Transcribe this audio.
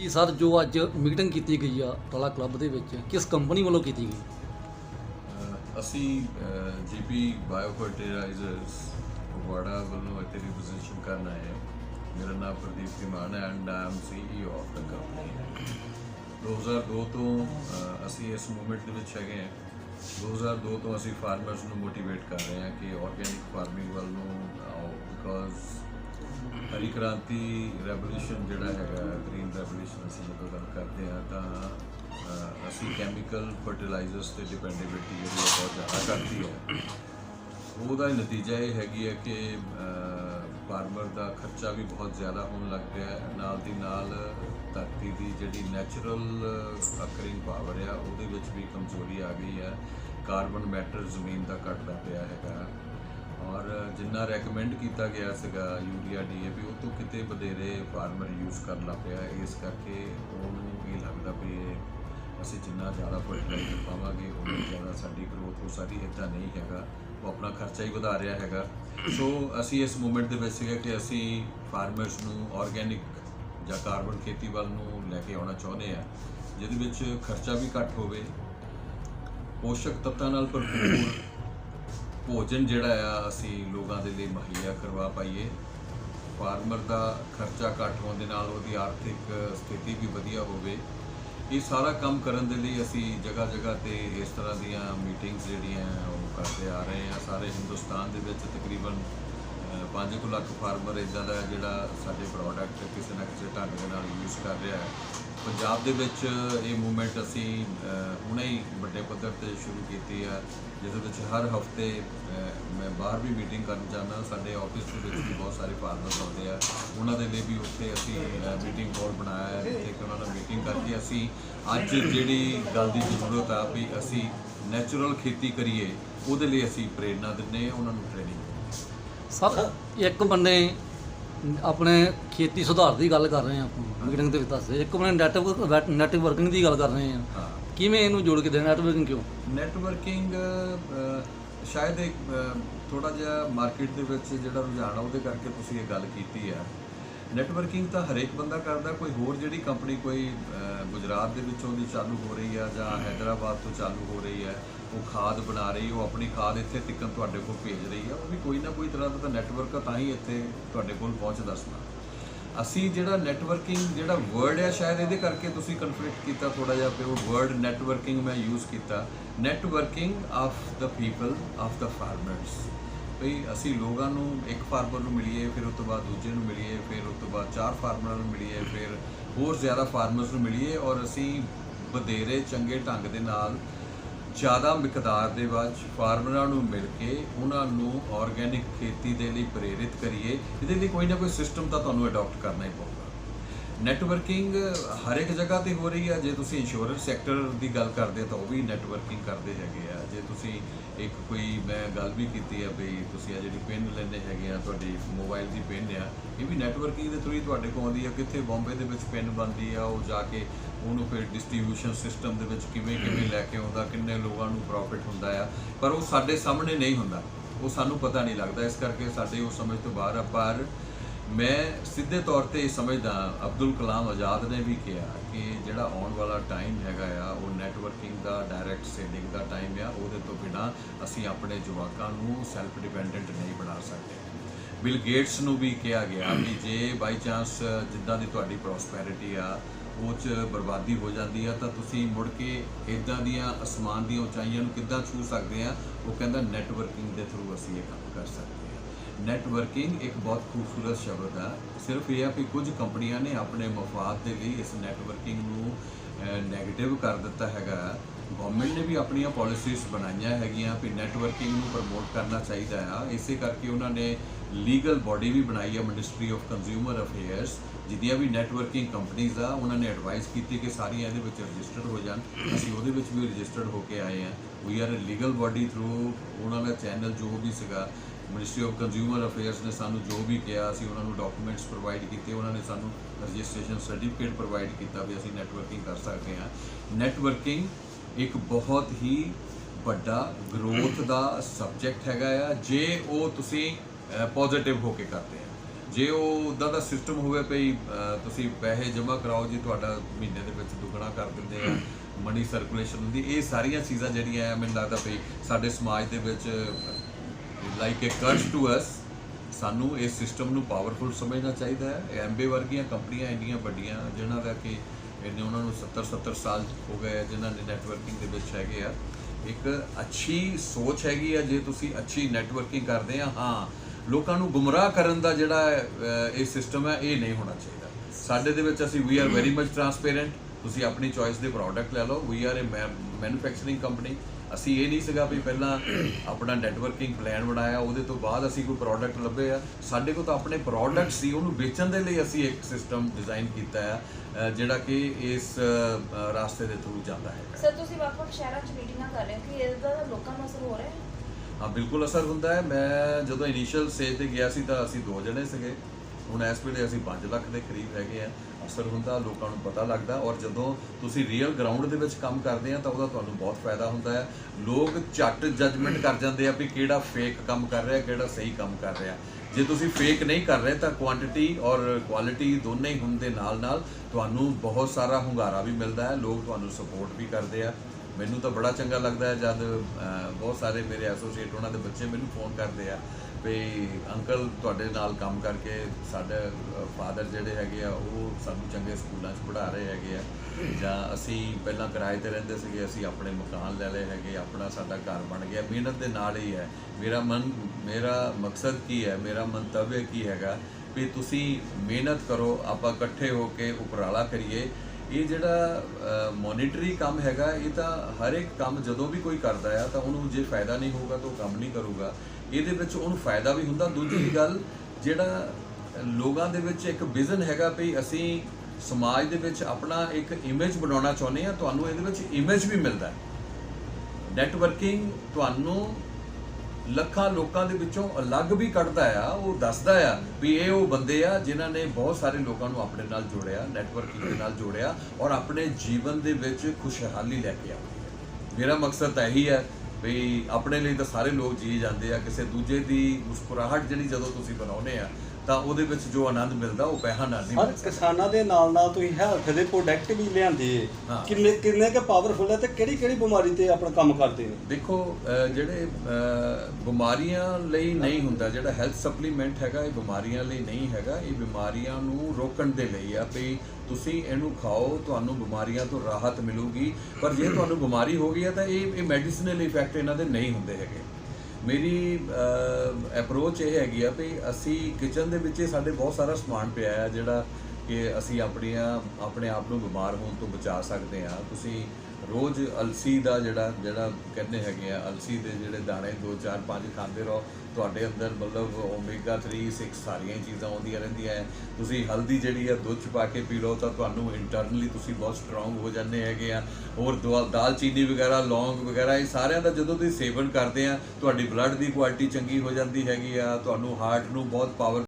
ਜੀ ਸਰ ਜੋ ਅੱਜ ਮੀਟਿੰਗ ਕੀਤੀ ਗਈ ਆ ਟਾਲਾ ਕਲੱਬ ਦੇ ਵਿੱਚ ਕਿਸ ਕੰਪਨੀ ਵੱਲੋਂ ਕੀਤੀ ਗਈ? ਅਹ ਅਸੀਂ ਜੀਪੀ ਬਾਇਓ ਫਰਟੀਲਾਈਜ਼ਰਸ ਫਗਵਾੜਾ ਵੱਲੋਂ ਇੱਥੇ ਰਿਪਰੈਜ਼ੈਂਟੇਸ਼ਨ ਕਰਨ ਆਏ ਹਾਂ। ਮੇਰਾ ਨਾਮ ਪ੍ਰਦੀਪ ਧੀਮਾਨ ਹੈ and I am CEO of the company 2002 ਤੋਂ ਅਹ, ਅਸੀਂ ਇਸ ਮੂਵਮੈਂਟ ਦੇ ਵਿੱਚ ਹੈਗੇ ਹਾਂ। 2002 ਤੋਂ ਅਸੀਂ ਫਾਰਮਰਸ ਨੂੰ ਮੋਟੀਵੇਟ ਕਰ ਰਹੇ ਹਾਂ ਕਿ ਆਰਗੈਨਿਕ ਫਾਰਮਿੰਗ ਵੱਲ ਨੂੰ ਆਓ ਬਿਕੋਜ਼ ਹਰੀ ਕ੍ਰਾਂਤੀ ਰੈਵੋਲੂਸ਼ਨ ਜਿਹੜਾ ਹੈਗਾ ਗ੍ਰੀਨ ਰੈਵੋਲੂਸ਼ਨ ਅਸੀਂ ਜਦੋਂ ਗੱਲ ਕਰਦੇ ਹਾਂ ਤਾਂ ਅਸੀਂ ਕੈਮੀਕਲ ਫਰਟੀਲਾਈਜ਼ਰਸ ਤੇ ਡਿਪੈਂਡੈਬਿਲਿਟੀ ਜਿਹੜੀ ਹੈ ਬਹੁਤ ਜ਼ਿਆਦਾ ਕਰਦੀ ਹੈ। ਉਹਦਾ ਨਤੀਜਾ ਇਹ ਹੈਗੀ ਹੈ ਕਿ ਫਾਰਮਰ ਦਾ ਖਰਚਾ ਵੀ ਬਹੁਤ ਜ਼ਿਆਦਾ ਹੋਣ ਲੱਗ ਪਿਆ ਹੈ। ਨਾਲ ਦੀ ਨਾਲ ਧਰਤੀ ਦੀ ਜਿਹੜੀ ਨੈਚੁਰਲ ਅਕਰਿੰਗ ਪਾਵਰ ਆ, ਉਹਦੇ ਵਿੱਚ ਵੀ ਕਮਜ਼ੋਰੀ ਆ ਗਈ ਹੈ। ਕਾਰਬਨ ਮੈਟਰ ਜ਼ਮੀਨ ਦਾ ਘਟਦਾ ਪਿਆ ਹੈਗਾ। ਔਰ ਜਿੰਨਾ ਰეკਮੈਂਡ ਕੀਤਾ ਗਿਆ ਸੀਗਾ ਯੂਰੀਆ ਡੀਏਪੀ ਉਹ ਤੋਂ ਕਿਤੇ ਵਧੇਰੇ ਫਾਰਮਰ ਯੂਜ਼ ਕਰਨ ਲੱਗ ਪਿਆ। ਇਸ ਕਰਕੇ ਉਹਨੂੰ ਇਹ ਲੱਗਦਾ ਵੀ ਅਸੀਂ ਜਿੰਨਾ ਜ਼ਿਆਦਾ ਫਰਟੀਲਾਈਜ਼ਰ ਪਾਵਾਂਗੇ, ਉਨੀ ਜ਼ਿਆਦਾ ਸਾਡੀ ਗਰੋਥ ਹੋ ਸਕਦੀ ਇਦਾਂ ਨਹੀਂ ਹੈਗਾ। ਉਹ ਆਪਣਾ ਖਰਚਾ ਹੀ ਵਧਾ ਰਿਹਾ ਹੈਗਾ। ਸੋ ਅਸੀਂ ਇਸ ਮੂਵਮੈਂਟ ਦੇ ਵਿੱਚ ਸੀਗਾ ਕਿ ਅਸੀਂ ਫਾਰਮਰਸ ਨੂੰ ਆਰਗੈਨਿਕ ਜਾਂ ਕਾਰਬਨ ਖੇਤੀ ਵੱਲ ਨੂੰ ਲੈ ਕੇ ਆਉਣਾ ਚਾਹੁੰਦੇ ਆ ਜਿਹਦੇ ਵਿੱਚ ਖਰਚਾ ਵੀ ਘੱਟ ਹੋਵੇ, ਪੋਸ਼ਕ ਤੱਤਾਂ ਨਾਲ ਭਰਪੂਰ ਭੋਜਨ ਜਿਹੜਾ ਆ, ਅਸੀਂ ਲੋਕਾਂ ਦੇ ਲਈ ਮੁਹੱਈਆ ਕਰਵਾ ਪਾਈਏ। ਫਾਰਮਰ ਦਾ ਖਰਚਾ ਘੱਟ ਹੋਣ ਦੇ ਨਾਲ ਉਹਦੀ ਆਰਥਿਕ ਸਥਿਤੀ ਵੀ ਵਧੀਆ ਹੋਵੇ। ਇਹ ਸਾਰਾ ਕੰਮ ਕਰਨ ਦੇ ਲਈ ਅਸੀਂ ਜਗ੍ਹਾ ਜਗ੍ਹਾ ਤੇ ਇਸ ਤਰ੍ਹਾਂ ਦੀਆਂ ਮੀਟਿੰਗਸ ਜਿਹੜੀਆਂ ਉਹ ਕਰਦੇ ਆ ਰਹੇ ਆ। ਸਾਰੇ ਹਿੰਦੁਸਤਾਨ ਦੇ ਵਿੱਚ ਤਕਰੀਬਨ 5 ਲੱਖ ਫਾਰਮਰ ਇਦਾਂ ਦਾ ਜਿਹੜਾ ਸਾਡੇ ਪ੍ਰੋਡਕਟ ਕਿਸੇ ਨਾ ਕਿਸੇ ਢੰਗ ਦੇ ਨਾਲ ਯੂਜ਼ ਕਰ ਰਿਹਾ ਹੈ। ਪੰਜਾਬ ਦੇ ਵਿੱਚ ਇਹ ਮੂਵਮੈਂਟ ਅਸੀਂ ਹੁਣੇ ਹੀ ਵੱਡੇ ਪੱਧਰ ਤੇ ਸ਼ੁਰੂ ਕੀਤੀ ਆ ਜਿਹਦੇ ਵਿੱਚ ਹਰ ਹਫ਼ਤੇ ਮੈਂ ਬਾਹਰ ਵੀ ਮੀਟਿੰਗ ਕਰਨ ਜਾਂਦਾ, ਸਾਡੇ ਆਫਿਸ ਦੇ ਵਿੱਚ ਵੀ ਬਹੁਤ ਸਾਰੇ ਫਾਰਮਰਸ ਆਉਂਦੇ ਆ। ਉਹਨਾਂ ਦੇ ਲਈ ਵੀ ਉੱਥੇ ਅਸੀਂ ਮੀਟਿੰਗ ਕਾਲ ਬਣਾਇਆ ਹੈ, ਜਿੱਥੇ ਕਿ ਉਹਨਾਂ ਨਾਲ ਮੀਟਿੰਗ ਕਰਕੇ ਅਸੀਂ ਅੱਜ ਜਿਹੜੀ ਗੱਲ ਦੀ ਜ਼ਰੂਰਤ ਆ ਵੀ ਅਸੀਂ ਨੈਚੁਰਲ ਖੇਤੀ ਕਰੀਏ, ਉਹਦੇ ਲਈ ਅਸੀਂ ਪ੍ਰੇਰਣਾ ਦਿੰਦੇ ਆ ਉਹਨਾਂ ਨੂੰ ਟ੍ਰੇਨਿੰਗ ਸਰ, ਇੱਕ ਬੰਨੇ ਆਪਣੇ ਖੇਤੀ ਸੁਧਾਰ ਦੀ ਗੱਲ ਕਰ ਰਹੇ ਆ ਆਪਾਂ। ਮੀਟਿੰਗ ਦੇ ਵਿੱਚ ਦੱਸਦੇ ਇੱਕ ਬੰਨੇ ਨੈਟਵਰਕ ਨੈਟਵਰਕਿੰਗ ਦੀ ਗੱਲ ਕਰ ਰਹੇ ਆ ਹਾਂ। ਕਿਵੇਂ ਇਹਨੂੰ ਜੋੜ ਕੇ ਦੇਣਾ? ਨੈਟਵਰਕਿੰਗ ਕਿਉਂ? ਨੈਟਵਰਕਿੰਗ ਸ਼ਾਇਦ ਇੱਕ ਥੋੜਾ ਜਿਹਾ ਮਾਰਕੀਟ ਦੇ ਵਿੱਚ ਜਿਹੜਾ ਰੁਝਾਨ ਆ ਉਹਦੇ ਕਰਕੇ ਤੁਸੀਂ ਇਹ ਗੱਲ ਕੀਤੀ ਆ ਨੈਟਵਰਕਿੰਗ ਤਾਂ ਹਰੇਕ ਬੰਦਾ ਕਰਦਾ ਕੋਈ ਹੋਰ ਜਿਹੜੀ ਕੰਪਨੀ ਕੋਈ ਗੁਜਰਾਤ ਦੇ ਵਿੱਚੋਂ ਦੀ ਚਾਲੂ ਹੋ ਰਹੀ ਆ ਜਾਂ ਹైదరాబాద్ ਤੋਂ ਚਾਲੂ ਹੋ ਰਹੀ ਹੈ ਉਹ ਖਾਦ ਬਣਾ ਰਹੀ ਉਹ ਆਪਣੀ ਖਾਦ ਇੱਥੇ ਤੱਕਨ ਤੁਹਾਡੇ ਕੋਲ ਭੇਜ ਰਹੀ ਆ ਉਹ ਵੀ ਕੋਈ ਨਾ ਕੋਈ ਤਰ੍ਹਾਂ ਦਾ ਤਾਂ ਨੈਟਵਰਕ ਤਾਂ ਹੀ ਇੱਥੇ ਤੁਹਾਡੇ ਕੋਲ ਪਹੁੰਚਦਾ ਸੁਣਾ ਅਸੀਂ ਜਿਹੜਾ ਨੈਟਵਰਕਿੰਗ ਜਿਹੜਾ ਵਰਡ ਆ ਸ਼ਾਇਦ ਇਹਦੇ ਕਰਕੇ ਤੁਸੀਂ ਕਨਫਲਿਕਟ ਕੀਤਾ ਥੋੜਾ ਜਿਹਾ ਕਿ ਉਹ ਵਰਡ ਨੈਟਵਰਕਿੰਗ ਮੈਂ ਯੂਜ਼ ਕੀਤਾ। Networking of the people of the farmers ਵੀ ਅਸੀਂ ਲੋਕਾਂ ਨੂੰ ਇੱਕ ਫਾਰਮਰ ਨੂੰ ਮਿਲੀਏ, ਫਿਰ ਉਸ ਤੋਂ ਬਾਅਦ ਦੂਜੇ ਨੂੰ ਮਿਲੀਏ, ਫਿਰ ਉਸ ਤੋਂ ਬਾਅਦ ਚਾਰ ਫਾਰਮਰਾਂ ਨੂੰ ਮਿਲੀਏ, ਫਿਰ ਹੋਰ ਜ਼ਿਆਦਾ ਫਾਰਮਰਸ ਨੂੰ ਮਿਲੀਏ ਔਰ ਅਸੀਂ ਵਧੇਰੇ ਚੰਗੇ ਢੰਗ ਦੇ ਨਾਲ ਜ਼ਿਆਦਾ ਮਿਕਦਾਰ ਦੇ ਵਿੱਚ ਫਾਰਮਰਾਂ ਨੂੰ ਮਿਲ ਕੇ ਉਹਨਾਂ ਨੂੰ ਆਰਗੈਨਿਕ ਖੇਤੀ ਦੇ ਲਈ ਪ੍ਰੇਰਿਤ ਕਰੀਏ। ਇਹਦੇ ਲਈ ਕੋਈ ਨਾ ਕੋਈ ਸਿਸਟਮ ਤਾਂ ਤੁਹਾਨੂੰ ਅਡਾਪਟ ਕਰਨਾ ਹੀ ਪਊਗਾ। ਨੈਟਵਰਕਿੰਗ ਹਰ ਇੱਕ ਜਗ੍ਹਾ ਤੇ ਹੋ ਰਹੀ ਆ। ਜੇ ਤੁਸੀਂ ਇੰਸ਼ੋਰੈਂਸ ਸੈਕਟਰ ਦੀ ਗੱਲ ਕਰਦੇ ਤਾਂ ਉਹ ਵੀ ਨੈਟਵਰਕਿੰਗ ਕਰਦੇ ਹੈਗੇ ਆ। ਜੇ ਤੁਸੀਂ ਇੱਕ ਕੋਈ ਮੈਂ ਗੱਲ ਵੀ ਕੀਤੀ ਹੈ ਬਈ ਤੁਸੀਂ ਆ ਜਿਹੜੀ ਪਿੰਨ ਲੈਂਦੇ ਹੈਗੇ ਆ, ਤੁਹਾਡੀ ਮੋਬਾਈਲ ਦੀ ਪਿੰਨ ਆ, ਇਹ ਵੀ ਨੈਟਵਰਕਿੰਗ ਦੇ ਥਰੂ ਹੀ ਤੁਹਾਡੇ ਕੋਲ ਆਉਂਦੀ ਆ। ਕਿੱਥੇ ਬੰਬੇ ਦੇ ਵਿੱਚ ਪਿੰਨ ਬਣਦੀ ਆ, ਉਹ ਜਾ ਕੇ ਉਹਨੂੰ ਫਿਰ ਡਿਸਟ੍ਰੀਬਿਊਸ਼ਨ ਸਿਸਟਮ ਦੇ ਵਿੱਚ ਕਿਵੇਂ ਕਿਵੇਂ ਲੈ ਕੇ ਆਉਂਦਾ, ਕਿੰਨੇ ਲੋਕਾਂ ਨੂੰ ਪ੍ਰੋਫਿਟ ਹੁੰਦਾ ਆ। ਪਰ ਉਹ ਸਾਡੇ ਸਾਹਮਣੇ ਨਹੀਂ ਹੁੰਦਾ। ਉਹ ਸਾਨੂੰ ਪਤਾ ਨਹੀਂ ਲੱਗਦਾ। ਇਸ ਕਰਕੇ ਸਾਡੇ ਉਹ ਸਮਝ ਤੋਂ ਬਾਹਰ ਆ ਪਰ ਮੈਂ ਸਿੱਧੇ ਤੌਰ ਤੇ ਇਹ ਸਮਝਦਾ, ਅਬਦੁਲ ਕਲਾਮ ਆਜ਼ਾਦ ਨੇ ਵੀ ਕਿਹਾ ਕਿ ਜਿਹੜਾ ਆਉਣ ਵਾਲਾ ਟਾਈਮ ਹੈਗਾ ਆ, ਉਹ ਨੈਟਵਰਕਿੰਗ ਦਾ ਡਾਇਰੈਕਟ ਸੇਲਿੰਗ ਦਾ ਟਾਈਮ ਆ, ਉਹਦੇ ਤੋਂ ਬਿਨਾ ਅਸੀਂ ਆਪਣੇ ਜਵਾਕਾਂ ਨੂੰ ਸੈਲਫ ਡਿਪੈਂਡੈਂਟ ਨਹੀਂ ਬਣਾ ਸਕਦੇ। ਬਿਲ ਗੇਟਸ ਨੂੰ ਵੀ ਕਿਹਾ ਗਿਆ ਕਿ ਜੇ ਬਾਈ ਚਾਂਸ ਜਿੱਦਾਂ ਦੀ ਤੁਹਾਡੀ ਪ੍ਰੋਸਪੈਰਿਟੀ ਆ, ਉਹ ਚ ਬਰਬਾਦੀ ਹੋ ਜਾਂਦੀ ਆ, ਤਾਂ ਤੁਸੀਂ ਮੁੜ ਕੇ ਇਦਾਂ ਦੀਆਂ ਅਸਮਾਨ ਦੀਆਂ ਉਚਾਈਆਂ ਨੂੰ ਕਿੱਦਾਂ ਛੂ ਸਕਦੇ ਆ? ਉਹ ਕਹਿੰਦਾ ਨੈਟਵਰਕਿੰਗ ਦੇ ਥਰੂ ਅਸੀਂ ਇਹ ਕੰਮ ਕਰ ਸਕਦੇ। ਨੈਟਵਰਕਿੰਗ ਇੱਕ ਬਹੁਤ ਖੂਬਸੂਰਤ ਸ਼ਬਦ ਆ। ਸਿਰਫ ਇਹ ਆ ਕਿ ਕੁਝ ਕੰਪਨੀਆਂ ਨੇ ਆਪਣੇ ਮਫਾਦ ਦੇ ਲਈ ਇਸ ਨੈਟਵਰਕਿੰਗ ਨੂੰ ਨੈਗੇਟਿਵ ਕਰ ਦਿੱਤਾ ਹੈਗਾ। ਗਵਰਨਮੈਂਟ ਨੇ ਵੀ ਆਪਣੀਆਂ ਪਾਲਿਸੀਜ਼ ਬਣਾਈਆਂ ਹੈਗੀਆਂ ਕਿ ਨੈਟਵਰਕਿੰਗ ਨੂੰ ਪ੍ਰਮੋਟ ਕਰਨਾ ਚਾਹੀਦਾ ਆ। ਇਸੇ ਕਰਕੇ ਉਹਨਾਂ ਨੇ ਲੀਗਲ ਬਾਡੀ ਵੀ ਬਣਾਈ ਹੈ ਮਿਨਿਸਟਰੀ ਆਫ ਕੰਜ਼ਿਊਮਰ ਅਫੇਅਰਸ ਜਿਹਦੀਆਂ ਵੀ ਨੈਟਵਰਕਿੰਗ ਕੰਪਨੀਆਂ ਆ, ਉਹਨਾਂ ਨੇ ਐਡਵਾਈਸ ਕੀਤੀ ਕਿ ਸਾਰੀਆਂ ਇਹਦੇ ਵਿੱਚ ਰਜਿਸਟਰਡ ਹੋ ਜਾਣ। ਅਸੀਂ ਉਹਦੇ ਵਿੱਚ ਵੀ ਰਜਿਸਟਰਡ ਹੋ ਕੇ ਆਏ ਆ। We are a legal body through ਉਹਨਾਂ ਦਾ ਚੈਨਲ ਜੋ ਵੀ ਸੀਗਾ। ਮਿਨਿਸਟਰੀ ਆਫ ਕੰਜ਼ਿਊਮਰ ਅਫੇਅਰਸ ਨੇ ਸਾਨੂੰ ਜੋ ਵੀ ਕਿਹਾ, ਅਸੀਂ ਉਹਨਾਂ ਨੂੰ ਡਾਕੂਮੈਂਟਸ ਪ੍ਰੋਵਾਈਡ ਕੀਤੇ, ਉਹਨਾਂ ਨੇ ਸਾਨੂੰ ਰਜਿਸਟ੍ਰੇਸ਼ਨ ਸਰਟੀਫਿਕੇਟ ਪ੍ਰੋਵਾਈਡ ਕੀਤਾ ਵੀ ਅਸੀਂ ਨੈਟਵਰਕਿੰਗ ਕਰ ਸਕਦੇ ਹਾਂ। ਨੈਟਵਰਕਿੰਗ ਇੱਕ ਬਹੁਤ ਹੀ ਵੱਡਾ ਗਰੋਥ ਦਾ ਸਬਜੈਕਟ ਹੈਗਾ ਆ। ਜੇ ਉਹ ਤੁਸੀਂ ਪੋਜ਼ਿਟਿਵ ਹੋ ਕੇ ਕਰਦੇ ਆ। ਜੇ ਉਹ ਉਦਾਂ ਦਾ ਸਿਸਟਮ ਹੋਵੇ ਭਈ ਤੁਸੀਂ ਪੈਸੇ ਜਮ੍ਹਾਂ ਕਰਾਓ ਜੀ, ਤੁਹਾਡਾ ਮਹੀਨੇ ਦੇ ਵਿੱਚ ਦੁੱਗਣਾ ਕਰ ਦਿੰਦੇ ਆ ਮਨੀ ਸਰਕੂਲੇਸ਼ਨ ਹੁੰਦੀ, ਇਹ ਸਾਰੀਆਂ ਚੀਜ਼ਾਂ ਜਿਹੜੀਆਂ ਆ, ਮੈਨੂੰ ਲੱਗਦਾ ਭਈ ਸਾਡੇ ਸਮਾਜ ਦੇ ਵਿੱਚ like a curse to us ਸਾਨੂੰ ਇਸ ਸਿਸਟਮ ਨੂੰ ਪਾਵਰਫੁਲ ਸਮਝਣਾ ਚਾਹੀਦਾ ਹੈ। ਐਮਬੇ ਵਰਗੀਆਂ ਕੰਪਨੀਆਂ ਇੰਨੀਆਂ ਵੱਡੀਆਂ ਜਿਨ੍ਹਾਂ ਦਾ ਕਿ ਇੰਨੇ ਉਹਨਾਂ ਨੂੰ 70 70 ਸਾਲ ਹੋ ਗਏ ਆ, ਜਿਨ੍ਹਾਂ ਨੇ ਨੈਟਵਰਕਿੰਗ ਦੇ ਵਿੱਚ ਹੈਗੇ ਆ। ਇੱਕ ਅੱਛੀ ਸੋਚ ਹੈਗੀ ਆ ਜੇ ਤੁਸੀਂ ਅੱਛੀ ਨੈਟਵਰਕਿੰਗ ਕਰਦੇ ਆ ਹਾਂ ਲੋਕਾਂ ਨੂੰ ਗੁੰਮਰਾਹ ਕਰਨ ਦਾ ਜਿਹੜਾ ਇਹ ਸਿਸਟਮ ਹੈ ਇਹ ਨਹੀਂ ਹੋਣਾ ਚਾਹੀਦਾ। ਸਾਡੇ ਦੇ ਵਿੱਚ ਅਸੀਂ we are very much transparent ਤੁਸੀਂ ਆਪਣੀ ਚੋਇਸ ਦੇ ਪ੍ਰੋਡਕਟ ਲੈ ਲਓ। We are a manufacturing company ਅਸੀਂ ਇਹ ਨਹੀਂ ਸੀਗਾ ਵੀ ਪਹਿਲਾਂ ਆਪਣਾ ਨੈਟਵਰਕਿੰਗ ਪਲਾਨ ਬਣਾਇਆ ਉਹਦੇ ਤੋਂ ਬਾਅਦ ਅਸੀਂ ਕੋਈ ਪ੍ਰੋਡਕਟ ਲੱਭੇ ਆ। ਸਾਡੇ ਕੋਲ ਤਾਂ ਆਪਣੇ ਪ੍ਰੋਡਕਟ ਸੀ ਉਹਨੂੰ ਵੇਚਣ ਦੇ ਲਈ ਅਸੀਂ ਇੱਕ ਸਿਸਟਮ ਡਿਜ਼ਾਈਨ ਕੀਤਾ ਹੈ ਅਹ, ਜਿਹੜਾ ਕਿ ਇਸ ਰਾਸਤੇ ਦੇ ਥਰੂ ਜਾਂਦਾ ਹੈ ਸਰ ਤੁਸੀਂ ਵੱਖ-ਵੱਖ ਸ਼ਹਿਰਾਂ 'ਚ ਮੀਟਿੰਗਾਂ ਕਰ ਰਹੇ ਹੋ ਕਿ ਇਹਦਾ ਲੋਕਾਂ ਨੂੰ ਅਸਰ ਹੋ ਰਿਹਾ ਹੈ? ਹਾਂ ਬਿਲਕੁਲ ਅਸਰ ਹੁੰਦਾ ਹੈ। ਮੈਂ ਜਦੋਂ ਇਨੀਸ਼ੀਅਲ ਸਟੇਜ ਤੇ ਗਿਆ ਸੀ ਤਾਂ ਅਸੀਂ ਦੋ ਜਣੇ ਸੀਗੇ। ਹੁਣ ਇਸ ਵੇਲੇ ਅਸੀਂ 5 ਲੱਖ ਦੇ ਕਰੀਬ ਹੈਗੇ ਆ। ਅਸਰ ਹੁੰਦਾ ਲੋਕਾਂ ਨੂੰ ਪਤਾ ਲੱਗਦਾ ਔਰ ਜਦੋਂ ਤੁਸੀਂ ਰੀਅਲ ਗਰਾਊਂਡ ਦੇ ਵਿੱਚ ਕੰਮ ਕਰਦੇ ਆ ਤਾਂ ਉਹਦਾ ਤੁਹਾਨੂੰ ਬਹੁਤ ਫਾਇਦਾ ਹੁੰਦਾ ਹੈ। ਲੋਕ ਝੱਟ ਜੱਜਮੈਂਟ ਕਰ ਜਾਂਦੇ ਆ ਵੀ ਕਿਹੜਾ ਫੇਕ ਕੰਮ ਕਰ ਰਿਹਾ, ਕਿਹੜਾ ਸਹੀ ਕੰਮ ਕਰ ਰਿਹਾ। ਜੇ ਤੁਸੀਂ ਫੇਕ ਨਹੀਂ ਕਰ ਰਹੇ ਤਾਂ ਕੁਆਂਟੀਟੀ ਔਰ ਕੁਆਲਿਟੀ ਦੋਨੇ ਹੀ ਹੁੰਦੇ ਨਾਲ ਨਾਲ ਤੁਹਾਨੂੰ ਬਹੁਤ ਸਾਰਾ ਹੁੰਗਾਰਾ ਵੀ ਮਿਲਦਾ ਹੈ। ਲੋਕ ਤੁਹਾਨੂੰ ਸਪੋਰਟ ਵੀ ਕਰਦੇ ਆ। ਮੈਨੂੰ ਤਾਂ ਬੜਾ ਚੰਗਾ ਲੱਗਦਾ ਹੈ ਜਦ ਬਹੁਤ ਸਾਰੇ ਮੇਰੇ ਐਸੋਸੀਏਟ ਉਹਨਾਂ ਦੇ ਬੱਚੇ ਮੈਨੂੰ ਫੋਨ ਕਰਦੇ ਆ ਵੀ ਅੰਕਲ ਤੁਹਾਡੇ ਨਾਲ ਕੰਮ ਕਰਕੇ ਸਾਡੇ ਫਾਦਰ ਜਿਹੜੇ ਹੈਗੇ ਆ, ਉਹ ਸਾਨੂੰ ਚੰਗੇ ਸਕੂਲਾਂ 'ਚ ਪੜ੍ਹਾ ਰਹੇ ਹੈਗੇ ਆ। ਜਾਂ ਅਸੀਂ ਪਹਿਲਾਂ ਕਿਰਾਏ ਤੇ ਰਹਿੰਦੇ ਸੀਗੇ, ਅਸੀਂ ਆਪਣੇ ਮਕਾਨ ਲੈ ਲਏ ਹੈਗੇ, ਆਪਣਾ ਸਾਡਾ ਘਰ ਬਣ ਗਿਆ। ਮਿਹਨਤ ਦੇ ਨਾਲ ਹੀ ਹੈ। ਮੇਰਾ ਮਨ, ਮੇਰਾ ਮਕਸਦ ਕੀ ਹੈ, ਮੇਰਾ ਮੰਤਵ ਕੀ ਹੈਗਾ ਵੀ ਤੁਸੀਂ ਮਿਹਨਤ ਕਰੋ, ਆਪਾਂ ਇਕੱਠੇ ਹੋ ਕੇ ਉਪਰਾਲਾ ਕਰੀਏ। ਇਹ ਜਿਹੜਾ ਮੋਨਿਟਰੀ ਕੰਮ ਹੈਗਾ, ਇਹ ਤਾਂ ਹਰ ਇੱਕ ਕੰਮ ਜਦੋਂ ਵੀ ਕੋਈ ਕਰਦਾ ਆ, ਤਾਂ ਉਹਨੂੰ ਜੇ ਫਾਇਦਾ ਨਹੀਂ ਹੋਊਗਾ ਤਾਂ ਉਹ ਕੰਮ ਨਹੀਂ ਕਰੂਗਾ। ਇਹਦੇ ਵਿੱਚ ਉਹਨੂੰ ਫਾਇਦਾ ਵੀ ਹੁੰਦਾ। ਦੂਜੀ ਗੱਲ, ਜਿਹੜਾ ਲੋਕਾਂ ਦੇ ਵਿੱਚ ਇੱਕ ਵਿਜ਼ਨ ਹੈਗਾ ਵੀ ਅਸੀਂ ਸਮਾਜ ਦੇ ਵਿੱਚ ਆਪਣਾ ਇੱਕ ਇਮੇਜ ਬਣਾਉਣਾ ਚਾਹੁੰਦੇ ਆ, ਤੁਹਾਨੂੰ ਇਹਦੇ ਵਿੱਚ ਇਮੇਜ ਵੀ ਮਿਲਦਾ ਹੈ। ਨੈਟਵਰਕਿੰਗ ਤੁਹਾਨੂੰ ਲੱਖਾਂ ਲੋਕਾਂ ਦੇ ਵਿੱਚੋਂ ਅਲੱਗ ਵੀ ਕੱਢਦਾ ਆ, ਉਹ ਦੱਸਦਾ ਆ ਵੀ ਇਹ ਉਹ ਬੰਦੇ ਆ ਜਿਨ੍ਹਾਂ ਨੇ ਬਹੁਤ ਸਾਰੇ ਲੋਕਾਂ ਨੂੰ ਆਪਣੇ ਨਾਲ ਜੋੜਿਆ ਨੈਟਵਰਕਿੰਗ ਦੇ ਨਾਲ ਜੋੜਿਆ ਔਰ ਆਪਣੇ ਜੀਵਨ ਦੇ ਵਿੱਚ ਖੁਸ਼ਹਾਲੀ ਲੈ ਕੇ ਆਉਂਦੇ ਆ। ਮੇਰਾ ਮਕਸਦ ਤਾਂ ਇਹੀ ਹੈ ਵੀ ਆਪਣੇ ਲਈ ਤਾਂ ਸਾਰੇ ਲੋਕ ਜੀ ਜਾਂਦੇ ਆ, ਕਿਸੇ ਦੂਜੇ ਦੀ ਮੁਸਕਰਾਹਟ ਜਿਹੜੀ ਜਦੋਂ ਤੁਸੀਂ ਬਣਾਉਨੇ ਆ ਤਾਂ ਉਹਦੇ ਵਿੱਚ ਜੋ ਆਨੰਦ ਮਿਲਦਾ ਉਹ ਪੈਸਾ ਨਾਲ ਨਹੀਂ ਹਰ ਮਿਲ ਸਕਦਾ ਕਿਸਾਨਾਂ ਦੇ ਨਾਲ ਨਾਲ ਤੁਸੀਂ ਹੈਲਥ ਦੇ ਪ੍ਰੋਡਕਟ ਵੀ ਲਿਆਂਦੇ। ਹਾਂ। ਕਿੰਨੇ ਕਿੰਨੇ ਕੁ ਪਾਵਰਫੁਲ ਹੈ ਤੇ ਕਿਹੜੀ ਕਿਹੜੀ ਬਿਮਾਰੀ ਤੇ ਆਪਣਾ ਕੰਮ ਕਰਦੇ ਨੇ? ਦੇਖੋ ਅਹ ਜਿਹੜੇ ਅਹ ਬਿਮਾਰੀਆਂ ਲਈ ਨਹੀਂ ਹੁੰਦਾ ਜਿਹੜਾ ਹੈਲਥ ਸਪਲੀਮੈਂਟ ਹੈਗਾ ਇਹ ਬਿਮਾਰੀਆਂ ਲਈ ਨਹੀਂ ਹੈਗਾ। ਇਹ ਬਿਮਾਰੀਆਂ ਨੂੰ ਰੋਕਣ ਦੇ ਲਈ ਆ ਵੀ ਤੁਸੀਂ ਇਹਨੂੰ ਖਾਓ ਤੁਹਾਨੂੰ ਬਿਮਾਰੀਆਂ ਤੋਂ ਰਾਹਤ ਮਿਲੂਗੀ। ਪਰ ਜੇ ਤੁਹਾਨੂੰ ਬਿਮਾਰੀ ਹੋ ਗਈ ਹੈ ਤਾਂ ਇਹ ਇਹ ਮੈਡੀਸਿਨਲ ਇਫੈਕਟ ਇਹਨਾਂ ਦੇ ਨਹੀਂ ਹੁੰਦੇ ਹੈਗੇ। ਮੇਰੀ ਅਪਰੋਚ ਇਹ ਹੈਗੀ ਆ ਵੀ ਅਸੀਂ ਕਿਚਨ ਦੇ ਵਿੱਚ ਸਾਡੇ ਬਹੁਤ ਸਾਰਾ ਸਮਾਨ ਪਿਆ ਹੈ ਜਿਹੜਾ ਕਿ ਅਸੀਂ ਆਪਣੀਆਂ, ਆਪਣੇ ਆਪ ਨੂੰ ਬਿਮਾਰ ਹੋਣ ਤੋਂ ਬਚਾ ਸਕਦੇ ਆ ਤੁਸੀਂ ਰੋਜ਼ ਅਲਸੀ ਦਾ ਜਿਹੜਾ ਜਿਹੜਾ ਕਹਿੰਦੇ ਹੈਗੇ ਆ, ਅਲਸੀ ਦੇ ਜਿਹੜੇ ਦਾਣੇ 2 4 5 ਖਾਂਦੇ ਰਹੋ। ਤੁਹਾਡੇ ਅੰਦਰ ਮਤਲਬ ਓਮੇਗਾ 3 6 ਸਾਰੀਆਂ ਚੀਜ਼ਾਂ ਆਉਂਦੀਆਂ ਰਹਿੰਦੀਆਂ ਹੈ। ਤੁਸੀਂ ਹਲਦੀ ਜਿਹੜੀ ਆ ਦੁੱਧ ਚ ਪਾ ਕੇ ਪੀ ਲਓ ਤਾਂ ਤੁਹਾਨੂੰ ਇੰਟਰਨਲੀ ਤੁਸੀਂ ਬਹੁਤ ਸਟਰੋਂਗ ਹੋ ਜਾਂਦੇ ਹੈਗੇ ਆ। ਹੋਰ ਦੁਆ- ਦਾਲਚੀਨੀ ਵਗੈਰਾ, ਲੌਂਗ ਵਗੈਰਾ, ਇਹ ਸਾਰਿਆਂ ਦਾ ਜਦੋਂ ਤੁਸੀਂ ਸੇਵਨ ਕਰਦੇ ਆ, ਤੁਹਾਡੀ ਬਲੱਡ ਦੀ ਕੁਆਲਿਟੀ ਚੰਗੀ ਹੋ ਜਾਂਦੀ ਹੈਗੀ ਆ, ਤੁਹਾਨੂੰ ਹਾਰਟ ਨੂੰ ਬਹੁਤ ਪਾਵਰ